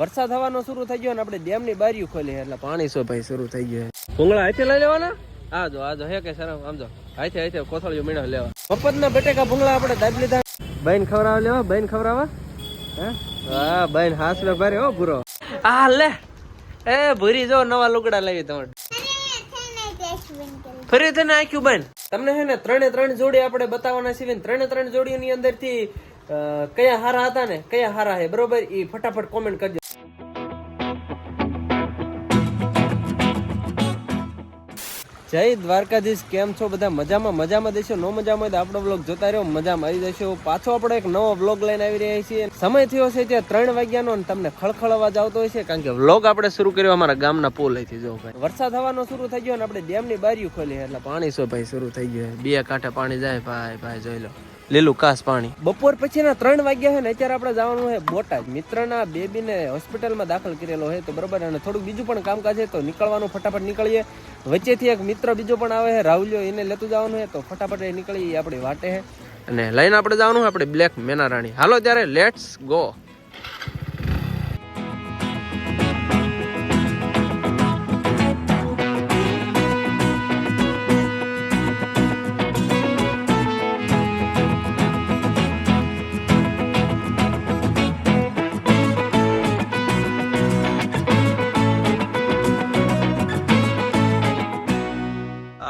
વરસાદ થવાનો શરૂ થઈ ગયો ને આપણે ડેમની બારીઓ ખોલી એટલે પાણી સો ભાઈ શરૂ થઈ ગયો ભૂંગળા હાથે લઈ લેવાના? આ જો આ જો, હે કે સર આમ જો. હાથે હાથે કોથળીઓ મીણો લેવા. મફત ના બટેકા, ભૂંગળા આપણે દાબ લીધા. બહેન ખવડાવ લેવા? બહેન ખવડાવવા? હે? બહેન લે ભારે, હો, ભૂરો. આ લે. એ, ભૂરી જો, નવા લુગડા લાવી તમારે. ફરી તને આખ્યું બેન તમને હે ને ત્રણે ત્રણ જોડી આપણે બતાવવાના છે ત્રણે ત્રણ જોડીઓની અંદરથી કયા હારા હતા ને? કયા હારા હે બરોબર? એ ફટાફટ કોમેન્ટ કરજો. જય દ્વારકાધીશ. કેમ છો બધા? મજામાં? મજામાં દેશો? નો મજામાં હોય તો આપણો બ્લોગ જોતા રહ્યો. મજામાં આવી જશો. પાછો આપણે એક નવો બ્લોગ લઈને આવી રહ્યા છીએ. સમય થયો છે ત્યાં ત્રણ વાગ્યાનો અને તમને ખળખળ અવાજ આવતો હોય છે, કારણ કે વ્લોગ આપણે શરૂ કર્યો અમારા ગામના પુલ અહીંથી જો ભાઈ. વરસાદ થવાનો શરૂ થઈ ગયો અને આપણે ડેમની બારીઓ ખોલી એટલે પાણી સો ભાઈ, શરૂ થઈ ગયું બે કાંઠે પાણી જાય. ભાઈ ભાઈ, જોઈ લો. લીલું કાસ પાણી. બપોર પછીના ત્રણ વાગ્યા છે ને અત્યારે આપણે જવાનું છે બોટાદ. મિત્રના બેબીને હોસ્પિટલમાં દાખલ કરેલો છે તો બરોબર અને થોડુંક બીજું પણ કામકાજ છે તો નીકળવાનું ફટાફટ નીકળીએ. વચ્ચેથી એક મિત્ર બીજો પણ આવે છે રાહુલ્યો, એને લેતું જવાનું છે તો ફટાફટ એ નીકળી આપણી વાટે છે અને લઈને આપણે જવાનું આપણે બ્લેક મેના રાણી. હાલો ત્યારે લેટ્સ ગો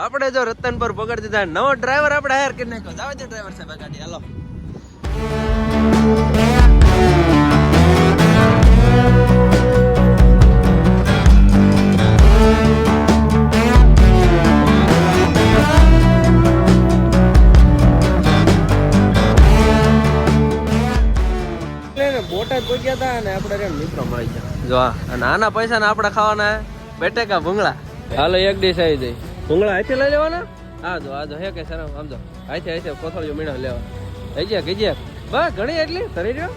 આપણે જો રતન પર પકડી દીધા નવો ડ્રાઈવર આપણે હાયર કરી નાખ્યો. જાવ છે ડ્રાઈવર સાહેબ ગાડી હાલો. બોટાદ પહોંચ્યા હતા અને આપણે મિત્રો મળી ગયા. જો અને આના પૈસા ને આપણે ખાવાના બેટેકા ભૂંગળા. હાલો એક ડીશ આવી જાય. ભૂંગળા હાથે લઈ લેવાના? હા જો આ જો હે કે સર આમ જો. હાથે હાથે કોથળીઓ મીણો લેવા થઈ ગયા ગઈ ગયા બસ ઘણી એટલી? તરી રહ્યો?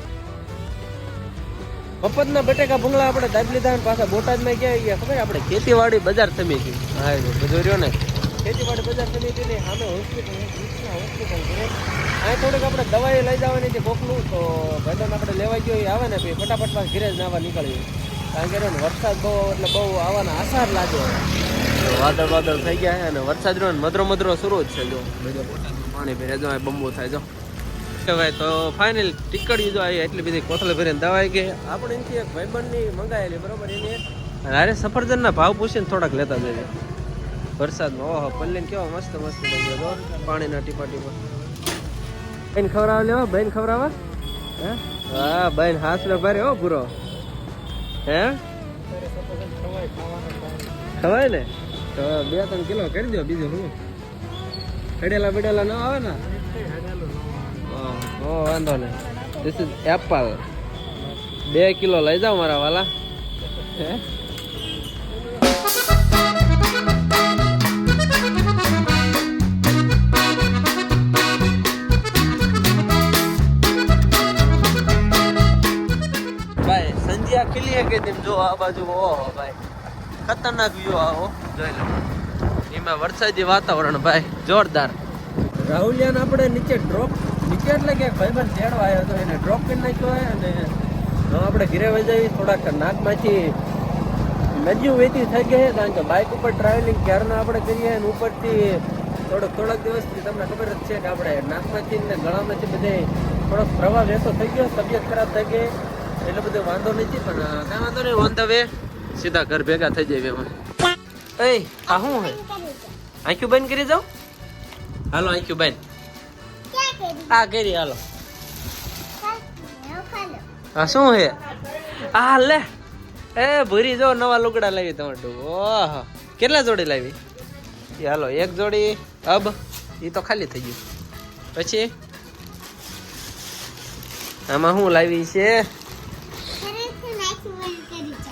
મફતના બટેકા, ભૂંગળા આપણે દાબલી લીધા અને પાછા બોટાદમાં ગયા ગયા ખબર આપણે ખેતીવાડી બજાર સમિતિ હા બધું રહ્યો ને. ખેતીવાડી બજાર સમિતિ ની સામે હોસ્પિટલ હોસ્પિટલ છે. થોડીક આપણે દવાઈ લઈ જવાની છે, કોકનું. તો ભાઈબંધ આપણે લેવા ગયો આવે ને ફટાફટ પાસે ઘરે જ નાવા નીકળીએ કારણ કે ને, વરસાદ બહુ, એટલે બહુ આવવાના આસાર લાગે. તો વાદળ વાદળ થઈ ગયા છે અને વરસાદ રહ્યો ને મધરો મધરો શરૂ જ છે, જો. પાણી ભરે, જો બમ્બો થાય, જો. કહેવાય તો ફાઇનલ ટીકડી જો આવી એટલી બધી કોથળ ભરીને દવાઈ કે આપણે એનથી એક ભાઈબંધની મંગાવેલી બરોબર, એની એક. અરે સફરજનના ભાવ પૂછીને થોડાક લેતા જઈએ વરસાદમાં, ઓહો, પલ્લીન કેવા મસ્ત મસ્ત થઈ ગયો પાણીના ટીપા ટીપા બેન ખવડાવ લેવા બેન ખવડાવવા હે? હા, બેન હાથ લે ભારે, હો પૂરો હે? ખવાય ને? તો બે ત્રણ કિલો કરી દો બીજું શું? હડેલા બડેલા ન આવે ને? ઓ વાંધો નહીં. ધીસ ઇઝ એપલ બે કિલો લઈ જાઓ મારા વાલા. હે? ભાઈ, સંધ્યા ખીલી હે કે તેમ? જો આ બાજુ ઓહો, ભાઈ. ખતરનાક વ્યૂ આવો. જોઈ લો. એમાં વરસાદી વાતાવરણ ભાઈ, જોરદાર. રાહુલિયાન આપણે નીચે ડ્રોપ નીચે એટલે કે ભાઈબંધ તેડવા આવ્યો હતો એને ડ્રોપ કરી નાખ્યો હોય અને આપણે ઘીરે વજાવી થોડાક નાકમાંથી નજીવ વેતી થઈ ગઈ કારણ કે બાઇક ઉપર ટ્રાવેલિંગ ક્યારના આપણે કરીએ અને ઉપરથી થોડોક, થોડાક દિવસથી તમને ખબર જ છે કે આપણે નાકમાંથી ને ગળામાંથી બધે થોડોક પ્રવાહ વહેતો થઈ ગયો, તબિયત ખરાબ થઈ ગઈ, એટલે બધો વાંધો નથી, પણ, કાંઈ વાંધો નહીં ઓન ધ વે સીધા ઘર ભેગા થઈ જાય એમાં. એ આ શું હે આંખ્યું બંધ કરી જાઓ હાલો આંખ્યું બંધ. આ કરી હાલો. આ શું હે આ લે. એ ભરી જો નવા લુગડા લાવી તમારું. ઓહ. કેટલા જોડી લાવી? એ હાલો એક જોડી અબ એ તો ખાલી થઈ ગયું. પછી? આમાં શું લાવી છે?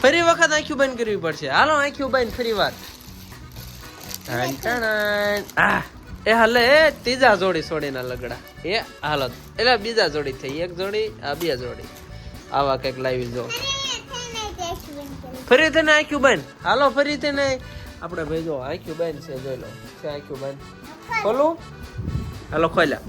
ફરી વખત આંખ્યું બંધ કરવી પડશે. હાલો આંખ્યું બંધ ફરી વાર. એ હાલે એ ત્રીજા જોડી છોડીના લગડા. એ હાલો. એટલે બીજા જોડી થઈ. એક જોડી આ બે જોડી. આવા કંઈક લાવી જો. ફરી થઈને આંખ્યું બંધ. હાલો ફરી થઈને. આપણે ભાઈ જો આંખ્યું બંધ છે જોઈ લો. છે આંખ્યું બંધ? ખોલું? હાલો ખોલ્યા.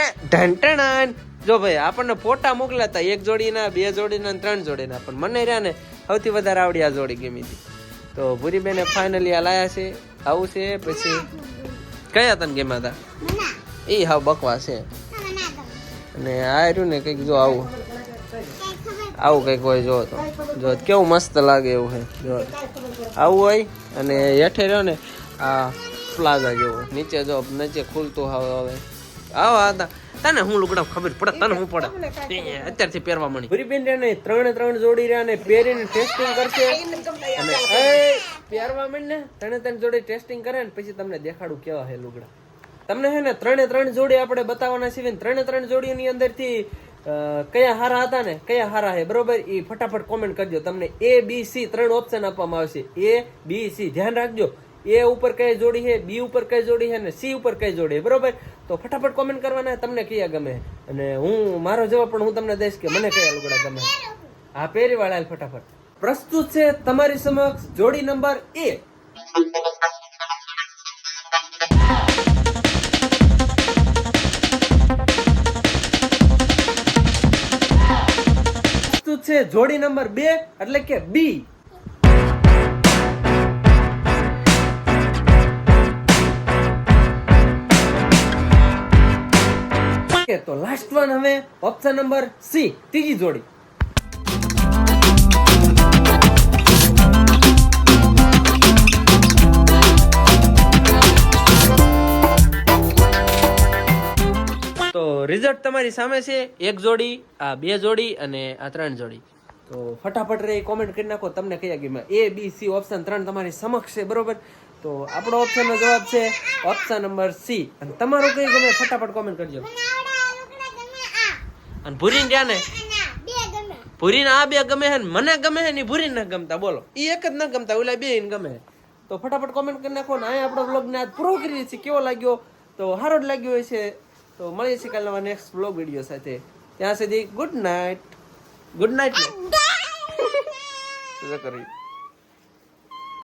એ ઢંટણ જો ભાઈ આપણને ફોટા મોકલ્યા હતા એક જોડીના બે જોડીના ત્રણ જોડીના. પણ મને રહ્યા ને સૌથી વધારે આવડી આ જોડી ગમી હતી તો ભૂરીબેને ફાઇનલી આ લાયા છે આવું છે પછી કયા તને ગમ્યા હતા? એ હા બકવા છે. અને આ રહ્યું ને કંઈક જો આવું. આવું કંઈક હોય જો તો. જો કેવું મસ્ત લાગે એવું છે જો. આવું હોય અને હેઠે રહ્યો ને આ પ્લાઝા જેવો. નીચે જો નીચે ખુલતું હાવ હવે આવો હતા. તને હું લુગડા ખબર પડે તને હું પડે. અત્યારથી પહેરવા મળી. ભૂરીબેન ને ત્રણે ત્રણ જોડી રહ્યા ને પહેરીને ટેસ્ટિંગ કરશે. અને પહેરવા મળી ને ત્રણે ત્રણ જોડી ટેસ્ટિંગ કરે ને પછી તમને દેખાડું કેવા હે લુગડા. તમને હે ને ત્રણે ત્રણ જોડી આપણે બતાવવાના છે ને ત્રણે ત્રણ જોડીની અંદરથી કયા હારા હતા ને કયા હારા હે બરોબર? એ ફટાફટ કોમેન્ટ કરજો. તમને એ બી સી ત્રણ ઓપ્શન આપવામાં આવશે. એ બી સી ધ્યાન રાખજો. એ ઉપર કઈ જોડી છે, બી ઉપર કઈ જોડી છે અને સી ઉપર કઈ જોડી છે, બરોબર? તો ફટાફટ કોમેન્ટ કરવાના, તમને કયા ગમે? અને હું, મારો જવાબ પણ હું તમને દઈશ કે મને કયા લુગડા ગમે? હા પહેરી વાળા ફટાફટ. પ્રસ્તુત છે તમારી સમક્ષ જોડી નંબર એ. પ્રસ્તુત છે જોડી નંબર બે, એટલે કે બી. ઓકે તો લાસ્ટ વન હવે ઓપ્શન નંબર સી ત્રીજી જોડી. તો રિઝલ્ટ તમારી સામે છે એક જોડી આ બે જોડી અને આ ત્રણ જોડી. તો ફટાફટ રે કોમેન્ટ કરી નાખો તમને કયા ગેમમાં એ બી સી ઓપ્શન ત્રણ તમારી સમક્ષ છે બરોબર? તો આપણો ઓપ્શનનો જવાબ છે ઓપ્શન નંબર સી અને તમારો કઈ ગમે ફટાફટ કોમેન્ટ કરજો મને આવડા લુગડા ગમે આ અને ભૂરીને ત્યાં ને? ભૂરીને આ બે ગમે હે ને? મને ગમે હે ને ભૂરીને ના ગમતા બોલો. એ એક જ ન ગમતા ઓલા બે ગમે તો ફટાફટ કોમેન્ટ કરી નાખો ને અહીંયા આપણો બ્લોગ ને આજ પૂરો કરી છે કેવો લાગ્યો? તો સારો જ લાગ્યો હોય છે. તો મળીએ છીએ કાલના નેક્સ્ટ બ્લોગ વીડિયો સાથે. ત્યાં સુધી ગુડ નાઇટ ગુડ નાઇટ કર્યું